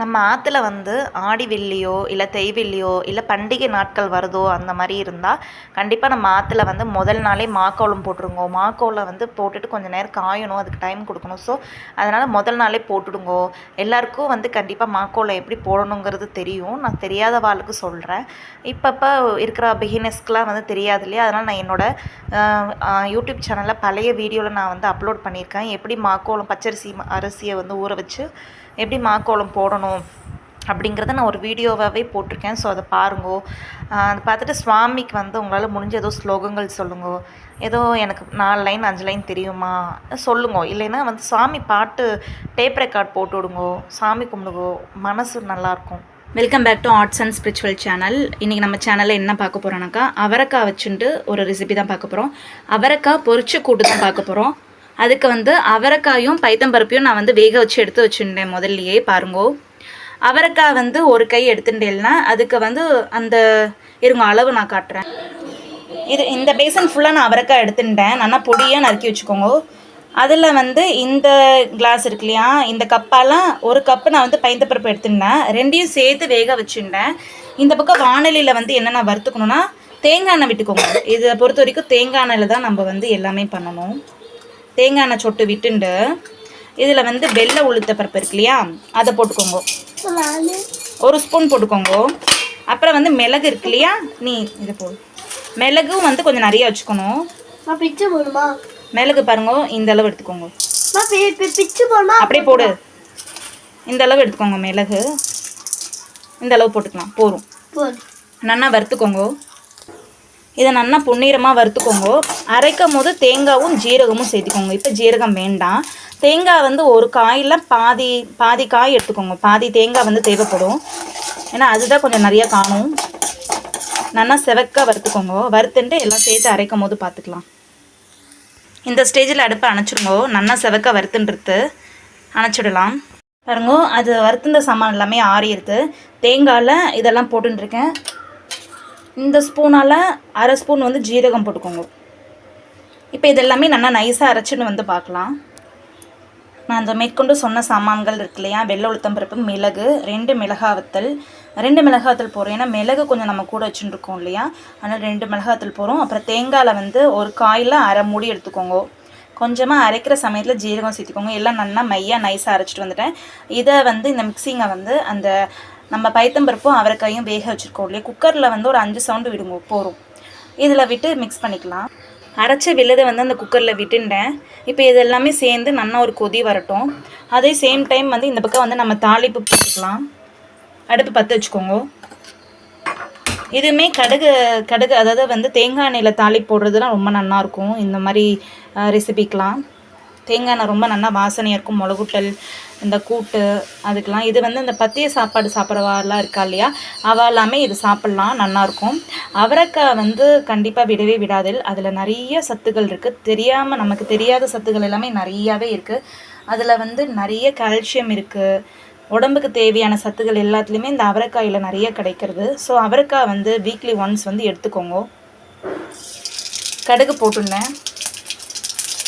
நம்ம ஆற்றுல வந்து ஆடி வெள்ளியோ இல்லை தேய்வெள்ளியோ இல்லை பண்டிகை நாட்கள் வருதோ அந்த மாதிரி இருந்தால் கண்டிப்பாக நம்ம ஆற்றுல வந்து முதல் நாளே மாக்கோலம் போட்டுருங்கோ. மாக்கோலம் வந்து போட்டுட்டு கொஞ்சம் நேரம் காயணும் அதுக்கு டைம் கொடுக்கணும். ஸோ அதனால் முதல் நாளே போட்டுடுங்கோ. எல்லாருக்கும் வந்து கண்டிப்பாக மாக்கோளம் எப்படி போடணுங்கிறது தெரியும். நான் தெரியாத வாளுக்கு சொல்கிறேன் இப்பப்போ இருக்கிற பிகினர்ஸ்க்கெலாம் வந்து தெரியாது இல்லையா? அதனால் நான் என்னோடய யூடியூப் சேனலில் பழைய வீடியோவில் நான் வந்து அப்லோட் பண்ணியிருக்கேன். எப்படி மாக்கோலம் பச்சரிசி ம- அரிசியை வந்து ஊற வச்சு எப்படி மாக்கோலம் போடணும் அப்படிங்கிறத நான் ஒரு வீடியோவாகவே போட்டிருக்கேன். ஸோ அதை பாருங்கோ. அதை பார்த்துட்டு சுவாமிக்கு வந்து உங்களால் முடிஞ்ச ஏதோ ஸ்லோகங்கள் சொல்லுங்கோ. ஏதோ எனக்கு நாலு லைன் அஞ்சு லைன் தெரியுமா? சொல்லுங்கோ. இல்லைன்னா வந்து சுவாமி பாட்டு டேப் ரெக்கார்ட் போட்டு விடுங்கோ. சாமி கும்பிடுங்கோ. மனசு நல்லாயிருக்கும் welcome back to arts and spiritual channel இன்றைக்கி நம்ம சேனலில் என்ன பார்க்க போகிறோம்னாக்கா அவரைக்காய் வச்சுட்டு ஒரு ரெசிபி தான் பார்க்க போகிறோம் அவரைக்காய் பொரிச்சு கூட்டு தான் பார்க்க போகிறோம் அதுக்கு வந்து அவரைக்காயும் பைத்தம்பருப்பையும் நான் வந்து வேக வச்சு எடுத்து வச்சுருந்தேன் முதல்லையே பாருங்கோ. அவரைக்காய் வந்து ஒரு கை எடுத்துட்டேன்னா அதுக்கு வந்து அந்த இருங்க அளவு நான் காட்டுறேன். இது இந்த பேசன் ஃபுல்லாக நான் அவரைக்காய் எடுத்துட்டேன். நல்லா பொடியாக நறுக்கி வச்சுக்கோங்க. அதில் வந்து இந்த கிளாஸ் இருக்கு இல்லையா? இந்த கப்பாலாம் ஒரு கப்பு நான் வந்து பைந்தப்பருப்பு எடுத்துட்டேன். ரெண்டையும் சேர்த்து வேக வச்சுட்டேன். இந்த பக்கம் வானலியில் வந்து என்னென்ன வறுத்துக்கணும்னா தேங்காய் எண்ணெய் விட்டுக்கோங்க. இதை பொறுத்த வரைக்கும் தேங்காய் எண்ணெயில் தான் நம்ம வந்து எல்லாமே பண்ணணும். தேங்காய் எண்ணெய் சொட்டு விட்டுண்டு இதில் வந்து வெள்ளை உளுத்த பருப்பு இருக்கு இல்லையா? அதை போட்டுக்கோங்க. ஒரு ஸ்பூன் போட்டுக்கோங்க. அப்புறம் வந்து மிளகு இருக்கு இல்லையா? நீ இதை போடு. மிளகும் வந்து கொஞ்சம் நிறைய வச்சுக்கணும். பிச்சு போடுமா மிளகு பாருங்க இந்த அளவு எடுத்துக்கோங்க. பி- பி- பிச்சு போடுமா அப்படியே போடு. இந்த அளவு எடுத்துக்கோங்க மிளகு. இந்த அளவு போட்டுக்கலாம். போதும். நல்லா வறுத்துக்கோங்க. இதை நல்லா பொன்னிறமாக வறுத்துக்கோங்க. அரைக்கும் போது தேங்காவும் ஜீரகமும் சேர்த்துக்கோங்க. இப்போ ஜீரகம் வேண்டாம். தேங்காய் வந்து ஒரு காயில் பாதி பாதி காய் எடுத்துக்கோங்க. பாதி தேங்காய் வந்து தேவைப்படும். ஏன்னா அதுதான் கொஞ்சம் நிறையா காணும். நல்லா செவக்க வறுத்துக்கோங்க. வறுத்துட்டு எல்லாம் சேர்த்து அரைக்கும் போது பார்த்துக்கலாம். இந்த ஸ்டேஜில் அடுப்பை அணைச்சிடுங்கோ நல்லா செவக்க வறுத்துன்றது அணைச்சிடலாம். பாருங்க அது வறுத்துந்த சாமான் எல்லாமே ஆறிடுது. தேங்காயில் இதெல்லாம் போட்டுருக்கேன் இந்த ஸ்பூனால் அரை ஸ்பூன் வந்து ஜீரகம் போட்டுக்கோங்க. இப்போ இதெல்லாமே நல்லா நைஸாக அரைச்சின்னு வந்து பார்க்கலாம். நான் அந்த மேற்கொண்டு சொன்ன சாமான்கள் இருக்கு இல்லையா? வெள்ளை உளுத்தம் பருப்பு மிளகு ரெண்டு மிளகாவத்தல். ரெண்டு மிளகாத்தல் போகிறோம் போடுறோம் ஏன்னா மிளகு கொஞ்சம் நம்ம கூட வச்சுட்டு இல்லையா? அதனால் ரெண்டு மிளகாத்தல் போகிறோம் அப்புறம் தேங்காயில் வந்து ஒரு காயில் அரை மூடி எடுத்துக்கோங்க. கொஞ்சமாக அரைக்கிற சமயத்தில் ஜீரகம் சேர்த்துக்கோங்க. எல்லாம் நல்லா மையாக நைஸாக அரைச்சிட்டு வந்துட்டேன். இதை வந்து இந்த மிக்சிங்கை வந்து அந்த நம்ம பைத்தம்பருப்பும் அவரைக்காயும் வேக வச்சுருக்கோம் இல்லையா? குக்கரில் வந்து ஒரு அஞ்சு சவுண்டு விடுங்க போகிறோம் இதில் விட்டு மிக்ஸ் பண்ணிக்கலாம். அரைச்ச விழுதை வந்து அந்த குக்கரில் விட்டுட்டேன். இப்போ இது எல்லாமே சேர்ந்து நல்லா ஒரு கொதி வரட்டும். அதே சேம் டைம் வந்து இந்த பக்கம் வந்து நம்ம தாளிப்பு போட்டுக்கலாம். அடுப்பு பற்ற வச்சுக்கோங்க. இதுவுமே கடுகு கடுகு அதாவது வந்து தேங்காய் எண்ணெயில் தாளி போடுறதுலாம் ரொம்ப நல்லாயிருக்கும் இந்த மாதிரி ரெசிபிக்கெலாம் தேங்காய் எண்ணெய் ரொம்ப நல்லா வாசனையாக இருக்கும் மிளகுட்டல் இந்த கூட்டு அதுக்கெலாம் இது வந்து இந்த பத்திய சாப்பாடு சாப்பிட்றவாலாம் இருக்கா இல்லையா? அவள் எல்லாமே இது சாப்பிட்லாம் நல்லாயிருக்கும் அவரைக்காய் வந்து கண்டிப்பாக விடவே விடாதில் அதில் நிறைய சத்துக்கள் இருக்குது தெரியாமல் நமக்கு தெரியாத சத்துக்கள் எல்லாமே நிறையாவே இருக்குது அதில் வந்து நிறைய கால்சியம் இருக்குது உடம்புக்கு தேவையான சத்துக்கள் எல்லாத்துலேயுமே இந்த அவரைக்காயில் நிறைய கிடைக்கிறது. ஸோ அவரைக்காய் வந்து வீக்லி ஒன்ஸ் வந்து எடுத்துக்கோங்க. கடுகு போட்டுருந்தேன்.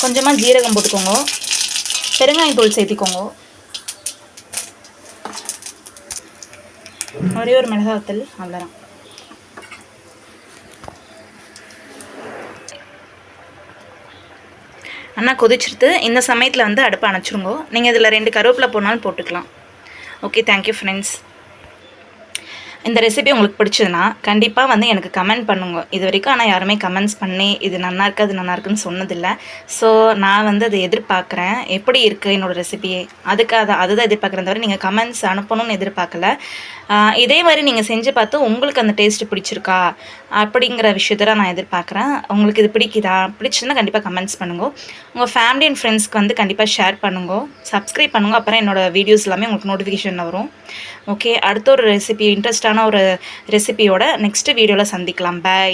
கொஞ்சமாக ஜீரகம் போட்டுக்கோங்க. பெருங்காயம் தூள் சேர்த்திக்கோங்க. ஒரே ஒரு மிளகாய் அவ்வளோதான் அண்ணா கொதிச்சிருது இந்த சமயத்தில் வந்து அடுப்பை அணைச்சிருங்கோ. நீங்கள் இதில் ரெண்டு கருவேப்பிலை போனாலும் போட்டுக்கலாம். ஓகே தேங்க்யூ ஃப்ரெண்ட்ஸ் இந்த ரெசிபி உங்களுக்கு பிடிச்சதுன்னா கண்டிப்பாக வந்து எனக்கு கமெண்ட் பண்ணுங்க. இது வரைக்கும் ஆனால் யாருமே கமெண்ட்ஸ் பண்ணி இது நல்லா இருக்கு அது நல்லா இருக்குன்னு சொன்னதில்லை. ஸோ நான் வந்து அதை எதிர்பார்க்குறேன். எப்படி இருக்குது என்னோடய ரெசிபியே அதுக்கு அதை அதுதான் எதிர்பார்க்குறேன் தவிர நீங்கள் கமெண்ட்ஸ் அனுப்பணும்னு எதிர்பார்க்கல. இதே மாதிரி நீங்கள் செஞ்சு பார்த்து உங்களுக்கு அந்த டேஸ்ட் பிடிச்சிருக்கா? அப்படிங்கிற விஷயத்த நான் எதிர்பார்க்குறேன். உங்களுக்கு இது பிடிக்குதா? பிடிச்சதுன்னா கண்டிப்பாக கமெண்ட்ஸ் பண்ணுங்க. உங்கள் ஃபேமிலி அண்ட் ஃப்ரெண்ட்ஸ்க்கு வந்து கண்டிப்பாக ஷேர் பண்ணுங்க. சப்ஸ்கிரைப் பண்ணுங்க. அப்புறம் என்னோட வீடியோஸ் எல்லாமே உங்களுக்கு நோட்டிஃபிகேஷன் வரும். ஓகே அடுத்த ஒரு ரெசிபி இன்ட்ரெஸ்டான ஒரு ரெசிபியோட நெக்ஸ்ட் வீடியோவில் சந்திக்கலாம். பை